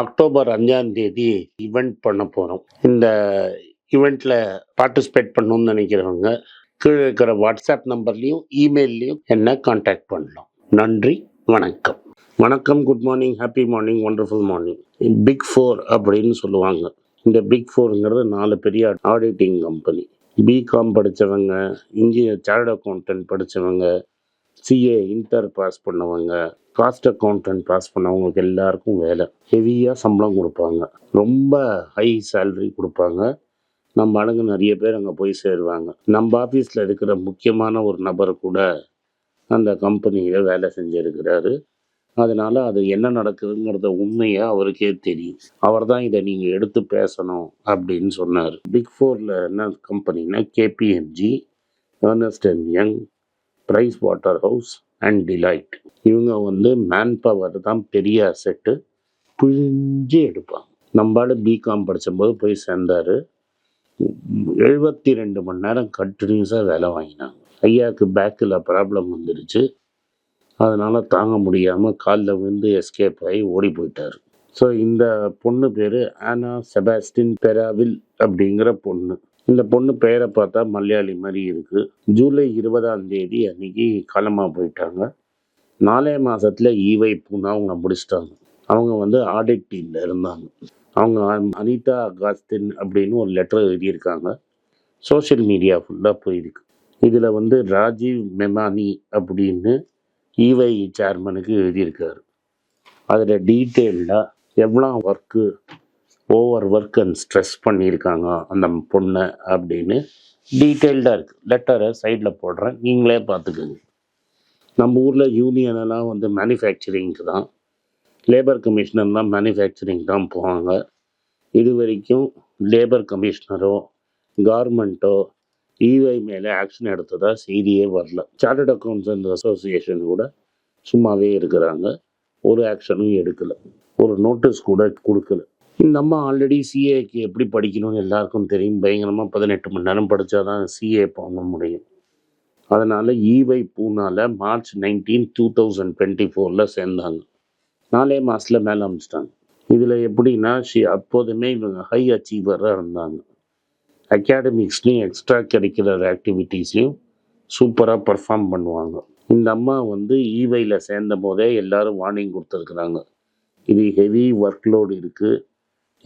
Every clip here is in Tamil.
அக்டோபர் அஞ்சாம் தேதி ஈவெண்ட் பண்ண போகிறோம் இந்த ஈவெண்ட்டில் பார்ட்டிசிபேட் பண்ணணும்னு நினைக்கிறவங்க கீழே இருக்கிற வாட்ஸ்அப் நம்பர்லேயும் இமெயில்லையும் என்ன காண்டாக்ட் பண்ணலாம். நன்றி வணக்கம். வணக்கம் good morning happy morning wonderful morning big four அப்படின்னு சொல்லுவாங்க. இந்த பிக் ஃபோருங்கிறது நாலு பெரிய ஆடிட்டிங் கம்பெனி பிகாம் படித்தவங்க இன்ஜினியர் சார்ட் அக்கௌண்டன்ட் படித்தவங்க சிஏ இன்டர் பாஸ் பண்ணவங்க காஸ்ட் அக்கௌண்டன்ட் பாஸ் பண்ணவங்களுக்கு எல்லாருக்கும் வேலை. ஹெவியாக சம்பளம் கொடுப்பாங்க. ரொம்ப ஹை சேல்ரி கொடுப்பாங்க. நம்ம ஆளுங்க நிறைய பேர் அங்கே போய் சேருவாங்க. நம்ம ஆஃபீஸில் இருக்கிற முக்கியமான ஒரு நபர் கூட அந்த கம்பெனியில் வேலை செஞ்சுருக்கிறாரு. அதனால் அது என்ன நடக்குதுங்கிறத உண்மையாக அவருக்கே தெரியும். அவர் தான் இதை நீங்கள் எடுத்து பேசணும் அப்படின்னு சொன்னார். பிக் ஃபோரில் என்ன கம்பெனின்னா KPMG Ernst and Young Price Waterhouse and Deloitte இவங்க வந்து மேன் பவர் தான் பெரிய அசெட்டு புழிஞ்சு எடுப்பாங்க. நம்மளால் பிகாம் படித்தபோது போய் சேர்ந்தார். எழுபத்தி ரெண்டு மணி நேரம் கண்டினியூஸாக வேலை வாங்கினாங்க. ஐயாவுக்கு பேக்கில் ப்ராப்ளம் வந்துடுச்சு அதனால் தாங்க முடியாமல் காலில் விழுந்து எஸ்கேப் ஆகி ஓடி போயிட்டார். ஸோ இந்த பொண்ணு பேர் ஆனா செபாஸ்டின் பெராவில் அப்படிங்கிற பொண்ணு. இந்த பொண்ணு பெயரை பார்த்தா மலையாளி மாதிரி இருக்குது ஜூலை இருபதாம் தேதி அன்னைக்கு காலமாக போயிட்டாங்க. நாலே மாதத்தில் ஈவை பூனா அவங்க முடிச்சிட்டாங்க. அவங்க வந்து ஆடிட் டீமில் இருந்தாங்க. அவங்க அனிதா அகாஸ்தின் அப்படின்னு ஒரு லெட்டர் எழுதியிருக்காங்க. சோஷியல் மீடியா ஃபுல்லாக போயிருக்கு. இதில் வந்து ராஜீவ் மெமானி அப்படின்னு ஈவை சேர்மனுக்கு எழுதியிருக்காரு. அதில் டீட்டெயில்டாக எவ்வளோ work over work and stress பண்ணியிருக்காங்க அந்த பொண்ணை அப்படின்னு டீட்டெயில்டாக இருக்குது லெட்டரை சைடில் போடுறேன். நீங்களே பார்த்துக்கோங்க. நம்ம ஊரில் யூனியனெல்லாம் வந்து மேனுஃபேக்சரிங்க்கு தான். லேபர் கமிஷனர்லாம் மேனுஃபேக்சரிங் தான் போவாங்க. இது வரைக்கும் லேபர் கமிஷனரோ கவர்மெண்ட்டோ இவை மேலே ஆக்ஷன் எடுத்ததாக செய்தியே வரல. சார்ட்டர்ட் அக்கௌண்ட்ஸ் அண்ட் அசோசியேஷன் கூட சும்மாவே இருக்கிறாங்க. ஒரு ஆக்ஷனும் எடுக்கலை. ஒரு நோட்டீஸ் கூட கொடுக்கல. இந்த அம்மா ஆல்ரெடி சிஏக்கு எப்படி படிக்கணும்னு எல்லாருக்கும் தெரியும். பயங்கரமாக பதினெட்டு மணி நேரம் படித்தா தான் சிஏ பண்ண முடியும். அதனால் ஈவை பூனால March nineteen two thousand twenty ஃபோரில் சேர்ந்தாங்க. நாலே மாதத்தில் மேலே அமிச்சிட்டாங்க. இதில் எப்படின்னா ஷி அப்போதுமே இவங்க ஹை அச்சீவராக இருந்தாங்க. அகாடமிக்ஸ்லேயும் எக்ஸ்ட்ரா கரிக்குலர் ஆக்டிவிட்டீஸ்லையும் சூப்பராக பர்ஃபார்ம் பண்ணுவாங்க. இந்த அம்மா வந்து ஈவையில் சேர்ந்த போதே எல்லோரும் வார்னிங் கொடுத்துருக்குறாங்க. இது ஹெவி ஒர்க் லோடு இருக்குது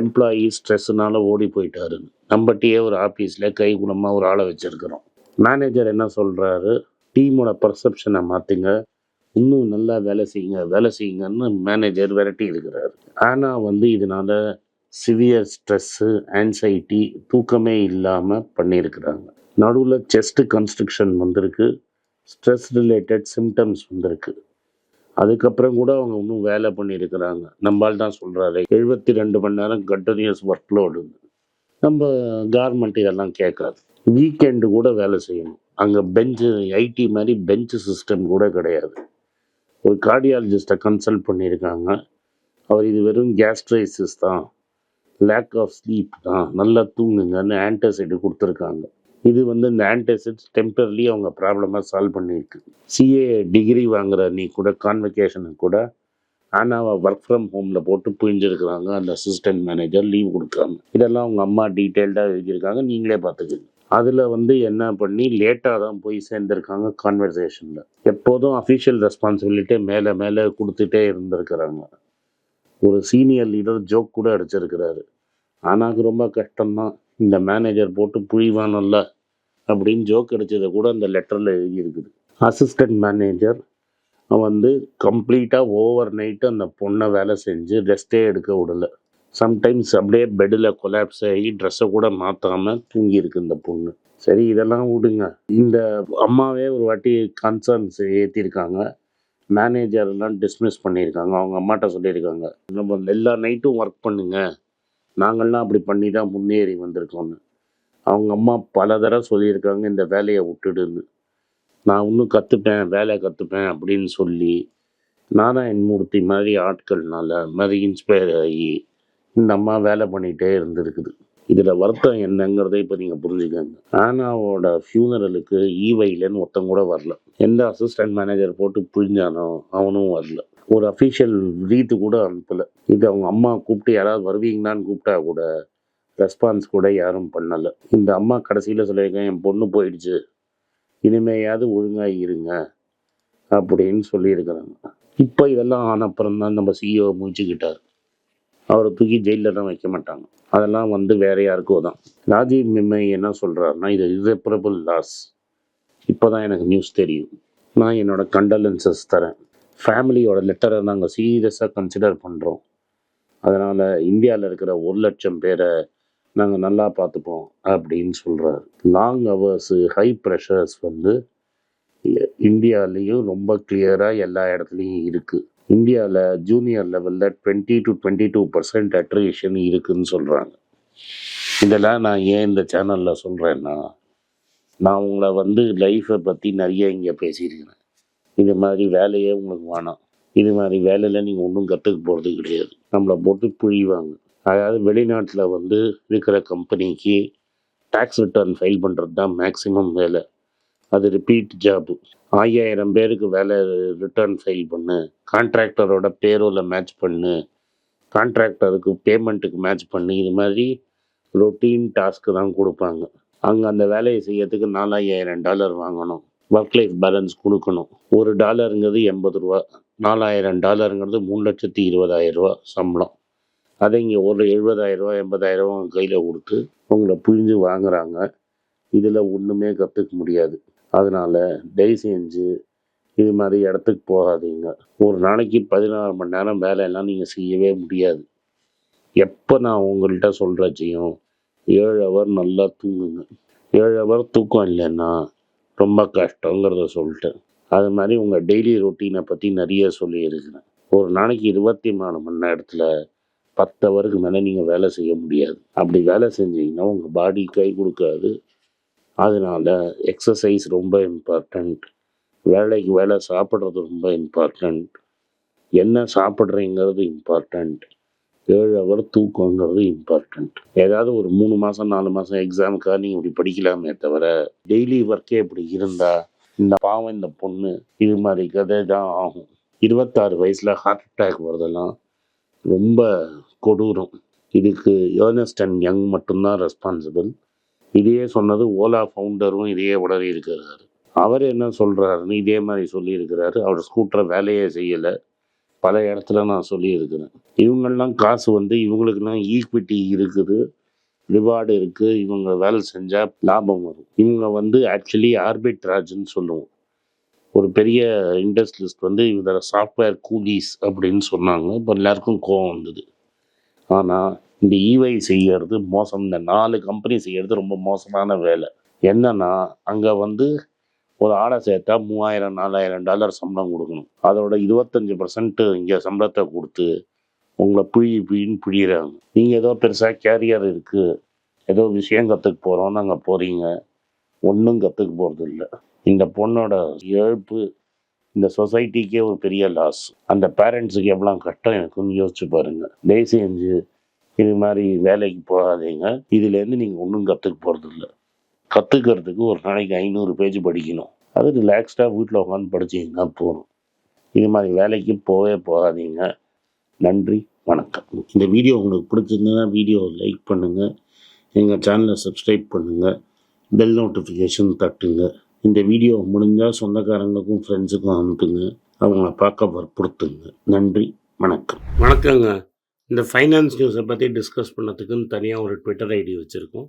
எம்ப்ளாயி ஸ்ட்ரெஸ்ஸுனால ஓடி போயிட்டாருன்னு நம்மகிட்டயே ஒரு ஆஃபீஸில் கை குணமாக ஒரு ஆளை வச்சுருக்கிறோம். மேனேஜர் என்ன சொல்கிறாரு டீமோட பர்செப்ஷனை மாற்றுங்க இன்னும் நல்லா வேலை செய்யுங்க வேலை செய்யுங்கன்னு மேனேஜர் விரட்டி இருக்கிறாரு. ஆனால் வந்து இதனால் சிவியர் ஸ்ட்ரெஸ்ஸு ஆன்சைட்டி தூக்கமே இல்லாமல் பண்ணியிருக்கிறாங்க. நடுவில் செஸ்ட்டு கன்ஸ்ட்ரக்ஷன் வந்திருக்கு. ஸ்ட்ரெஸ் ரிலேட்டட் சிம்டம்ஸ் வந்திருக்கு. அதுக்கப்புறம் கூட அவங்க இன்னும் வேலை பண்ணியிருக்கிறாங்க. நம்மால் தான் சொல்கிறாரு எழுபத்தி ரெண்டு மணி நேரம் கண்டினியூஸ் ஒர்க் லோடு நம்ம கார்மெண்ட் இதெல்லாம் கேட்காது. வீக்கெண்டு கூட வேலை செய்யணும். அங்கே பெஞ்சு ஐடி மாதிரி பெஞ்சு சிஸ்டம் கூட கிடையாது. ஒரு கார்டியாலஜிஸ்ட்டை கன்சல்ட் பண்ணியிருக்காங்க. அவர் இது வெறும் கேஸ்ட்ரைசிஸ் தான். லேக் ஆஃப் ஸ்லீப் தான். நல்லா தூங்குங்கன்னு ஆன்டாசைடு கொடுத்துருக்காங்க. இது வந்து இந்த ஆன்டிசிட்ஸ் டெம்பரலி அவங்க ப்ராப்ளமாக சால்வ் பண்ணியிருக்கு சிஏ டிகிரி வாங்குற நீ கூட கான்வெகேஷனுக்கு கூட ஆனாவை ஒர்க் ஃப்ரம் ஹோமில் போட்டு புரிஞ்சிருக்கிறாங்க அந்த அசிஸ்டன்ட் மேனேஜர் லீவ் கொடுக்குறாங்க. இதெல்லாம் அவங்க அம்மா டீட்டெயில்டாக எழுதியிருக்காங்க. நீங்களே பார்த்துக்கோங்க. அதில் வந்து என்ன பண்ணி லேட்டாக தான் போய் சேர்ந்துருக்காங்க கான்வர்சேஷனில் எப்போதும் அஃபிஷியல் ரெஸ்பான்சிபிலிட்டி மேலே மேலே கொடுத்துட்டே இருந்திருக்கிறாங்க. ஒரு சீனியர் லீடர் ஜோக் கூட அடிச்சிருக்கிறாரு. ஆனால் ரொம்ப கஷ்டம்தான். இந்த மேனேஜர் போட்டு புழிவானல்ல அப்படின்னு ஜோக் அடிச்சதை கூட அந்த லெட்டரில் எழுதியிருக்குது. அசிஸ்டன்ட் மேனேஜர் வந்து கம்ப்ளீட்டாக ஓவர் நைட்டு அந்த பொண்ணை வேலை செஞ்சு ரெஸ்ட்டே எடுக்க விடலை. சம்டைம்ஸ் அப்படியே பெட்டில் கொலாப்ஸ் ஆகி ட்ரெஸ்ஸை கூட மாற்றாமல் தூங்கியிருக்கு இந்த பொண்ணு. சரி இதெல்லாம் விடுங்க. இந்த அம்மாவே ஒரு வாட்டி கன்சர்ன்ஸ் ஏற்றிருக்காங்க மேனேஜர் எல்லாம் டிஸ்மிஸ் பண்ணியிருக்காங்க. அவங்க அம்மாட்ட சொல்லியிருக்காங்க. நம்ம எல்லா நைட்டும் ஒர்க் பண்ணுங்கள் நாங்கள்லாம் அப்படி பண்ணி தான் முன்னேறி வந்திருக்கோம்னு. அவங்க அம்மா பல தடவை சொல்லியிருக்காங்க இந்த வேலையை விட்டுடுன்னு. நான் இன்னும் கற்றுப்பேன் வேலை கற்றுப்பேன் அப்படின்னு சொல்லி நாராயண் மூர்த்தி மாதிரி ஆட்கள்னால மாதிரி இன்ஸ்பயர் ஆகி இந்த அம்மா வேலை பண்ணிகிட்டே இருந்திருக்குது. இதில் வருத்தம் என்னங்கிறத இப்போ நீங்கள் புரிஞ்சுக்கோங்க. ஆனாவோட ஃபியூனரலுக்கு ஈவைலன்னு ஒருத்தன் கூட வரல. எந்த அசிஸ்டன்ட் மேனேஜர் போட்டு புரிஞ்சானோ அவனும் வரல. ஒரு அஃபிஷியல் ரீத்து கூட அனுப்பலை. இது அவங்க அம்மா கூப்பிட்டு யாராவது வருவீங்களான்னு கூப்பிட்டா கூட ரெஸ்பான்ஸ் கூட யாரும் பண்ணலை. இந்த அம்மா கடைசியில் சொல்லியிருக்கேன் என் பொண்ணு போயிடுச்சு. இனிமேயாவது ஒழுங்காக இருங்க. அப்படின்னு சொல்லியிருக்கிறாங்க. இப்போ இதெல்லாம் ஆனப்புறம் தான் நம்ம சிஇஓ முடிச்சுக்கிட்டார் அவரை தூக்கி ஜெயிலில் வைக்க மாட்டாங்க. அதெல்லாம் வந்து வேற யாருக்கோ தான். ராஜீவ் மிம்மை என்ன சொல்கிறாருன்னா இது irreparable லாஸ் இப்போ தான் எனக்கு நியூஸ் தெரியும். நான் என்னோட கண்டலன்சஸ் தரேன். ஃபேமிலியோட லெட்டரை நாங்கள் சீரியஸாக கன்சிடர் பண்ணுறோம் அதனால் இந்தியாவில் இருக்கிற ஒரு லட்சம் பேரை நாங்கள் நல்லா பார்த்துப்போம் அப்படின்னு சொல்கிறாரு லாங் ஹவர்ஸு ஹை ப்ரெஷர்ஸ் வந்து இந்தியாலேயும் ரொம்ப கிளியராக எல்லா இடத்துலையும் இருக்குது இந்தியாவில் ஜூனியர் லெவலில் twenty to twenty two percent attrition இருக்குதுன்னு சொல்கிறாங்க இதெல்லாம் நான் ஏன் இந்த சேனலில் சொல்கிறேன்னா நான் உங்களை வந்து லைஃப்பை பற்றி நிறைய இங்கே பேசியிருக்கிறேன். இது மாதிரி வேலையே உங்களுக்கு வேணாம். இது மாதிரி வேலையில் நீங்கள் ஒன்றும் கற்றுக்க போகிறது கிடையாது. நம்மளை போட்டு புழிவாங்க. அதாவது வெளிநாட்டில் வந்து இருக்கிற கம்பெனிக்கு டேக்ஸ் ரிட்டர்ன் ஃபைல் பண்ணுறது தான் மேக்ஸிமம் வேலை. அது ரிப்பீட் ஜாபு ஐயாயிரம் பேருக்கு வேலை ரிட்டர்ன் ஃபைல் பண்ணு. கான்ட்ராக்டரோட பேரோவில் மேட்ச் பண்ணு. கான்ட்ராக்டருக்கு பேமெண்ட்டுக்கு மேட்ச் பண்ணு. இது மாதிரி ரொட்டீன் டாஸ்க்கு தான் கொடுப்பாங்க. அங்கே அந்த வேலையை செய்யறதுக்கு நாலாயிரம் டாலர் வாங்கணும். ஒர்க் லைஃப் பேலன்ஸ் கொடுக்கணும். ஒரு டாலருங்கிறது எண்பது ரூபா நாலாயிரம் டாலருங்கிறது மூணு லட்சத்தி இருபதாயிரம் ரூபா சம்பளம். அதை இங்கே ஒரு எழுபதாயிரம் ரூபா எண்பதாயிரம் ரூபா அவங்க கையில் கொடுத்து உங்களை புரிஞ்சு வாங்குறாங்க. இதில் ஒன்றுமே கற்றுக்க முடியாது. அதனால் தயவு செஞ்சு இது மாதிரி இடத்துக்கு போகாதீங்க. ஒரு நாளைக்கு பதினாறு மணி நேரம் வேலையெல்லாம் நீங்கள் செய்யவே முடியாது. எப்போ நான் உங்கள்கிட்ட சொல்கிறச்சியும் ஏழு அவர் நல்லா தூங்குங்க. ஏழு அவர் தூக்கம் இல்லைன்னா ரொம்ப கஷ்டங்கிறத சொல்லிட்டேன். அது மாதிரி உங்கள் டெய்லி ரொட்டீனை பற்றி நிறைய சொல்லியிருக்கிறேன். ஒரு நாளைக்கு இருபத்தி நாலு மணி நேரத்தில் பத்து அவருக்கு மேலே நீங்கள் வேலை செய்ய முடியாது. அப்படி வேலை செஞ்சீங்கன்னா உங்கள் பாடி கை கொடுக்காது. அதனால எக்ஸசைஸ் ரொம்ப இம்பார்ட்டண்ட் வேலைக்கு வேலை சாப்பிட்றது ரொம்ப இம்பார்ட்டண்ட் என்ன சாப்பிட்றீங்கிறது இம்பார்ட்டண்ட் ஏழு அவர் தூக்கங்கிறது இம்பார்ட்டண்ட் ஏதாவது ஒரு மூணு மாதம் நாலு மாதம் எக்ஸாமுக்காக நீங்கள் இப்படி படிக்கலாமே தவிர டெய்லி ஒர்க்கே இப்படி இருந்தால் இந்த பாவம் இந்த பொண்ணு இது மாதிரி கதை தான் ஆகும். இருபத்தாறு வயசில் ஹார்ட் அட்டாக் வருதெல்லாம் ரொம்ப கொடூரம். இதுக்கு ஏர்னஸ்ட் அண்ட் யங் மட்டும்தான் ரெஸ்பான்சிபிள் இதையே சொன்னது ஓலா ஃபவுண்டரும் இதையே உடனே இருக்கிறாரு அவர் என்ன சொல்கிறாருன்னு இதே மாதிரி சொல்லியிருக்கிறாரு. அவர் ஸ்கூட்டரை வேலையே செய்யலை. பல இடத்துல நான் சொல்லியிருக்கிறேன். இவங்கெல்லாம் காசு வந்து இவங்களுக்குலாம் ஈக்விட்டி இருக்குது ரிவார்டு இருக்குது இவங்க வேலை செஞ்சால் லாபம் வரும். இவங்க வந்து ஆக்சுவலி ஆர்பிட்ராஜ்னு சொல்லுவோம். ஒரு பெரிய இண்டஸ்ட்ரியலிஸ்ட் வந்து இவங்க சாஃப்ட்வேர் கூலிஸ் அப்படின்னு சொன்னாங்க. இப்போ எல்லாருக்கும் கோவம் வந்தது. ஆனால் இந்த இவை செய்கிறது மோசம். இந்த நாலு கம்பெனி செய்கிறது ரொம்ப மோசமான வேலை. என்னன்னா அங்கே வந்து ஒரு ஆடை சேர்த்தா மூவாயிரம் நாலாயிரம் டாலர் சம்பளம் கொடுக்கணும். அதோட இருபத்தஞ்சி பர்சன்ட் இங்கே சம்பளத்தை கொடுத்து உங்களை புழி புழின்னு புழியிறாங்க. நீங்கள் ஏதோ பெருசாக கேரியர் இருக்குது ஏதோ விஷயம் கற்றுக்க போகிறோம் நாங்கள் போகிறீங்க ஒன்றும் கற்றுக்க போகிறது இல்லை இந்த பொண்ணோட இழப்பு இந்த சொசைட்டிக்கே ஒரு பெரிய லாஸ் அந்த பேரண்ட்ஸுக்கு எவ்வளோ கஷ்டம் இருக்குன்னு யோசிச்சு பாருங்கள் தயவு செஞ்சு இது மாதிரி வேலைக்கு போகாதீங்க. இதுலேருந்து நீங்கள் ஒன்றும் கற்றுக்க போகிறது இல்லை கற்றுக்கிறதுக்கு ஒரு நாளைக்கு ஐநூறு பேஜ் படிக்கணும். அது ரிலாக்ஸ்டாக வீட்டில் உட்காந்து படிச்சீங்கன்னா போகணும் இது மாதிரி வேலைக்கு போகவே போகாதீங்க. நன்றி வணக்கம். இந்த வீடியோ உங்களுக்கு பிடிச்சிருந்ததுன்னா வீடியோவை லைக் பண்ணுங்கள் எங்கள் சேனலை சப்ஸ்கிரைப் பண்ணுங்கள் பெல் நோட்டிஃபிகேஷன் தட்டுங்க. இந்த வீடியோ முடிஞ்சால் சொந்தக்காரங்களுக்கும் ஃப்ரெண்ட்ஸுக்கும் அனுப்புங்க. அவங்கள பார்க்க வற்புறுத்துங்க. நன்றி வணக்கம். வணக்கங்க. இந்த ஃபைனான்ஸ் நியூஸை பற்றி டிஸ்கஸ் பண்ணதுக்குன்னு தனியாக ஒரு ட்விட்டர் ஐடி வச்சுருக்கோம்.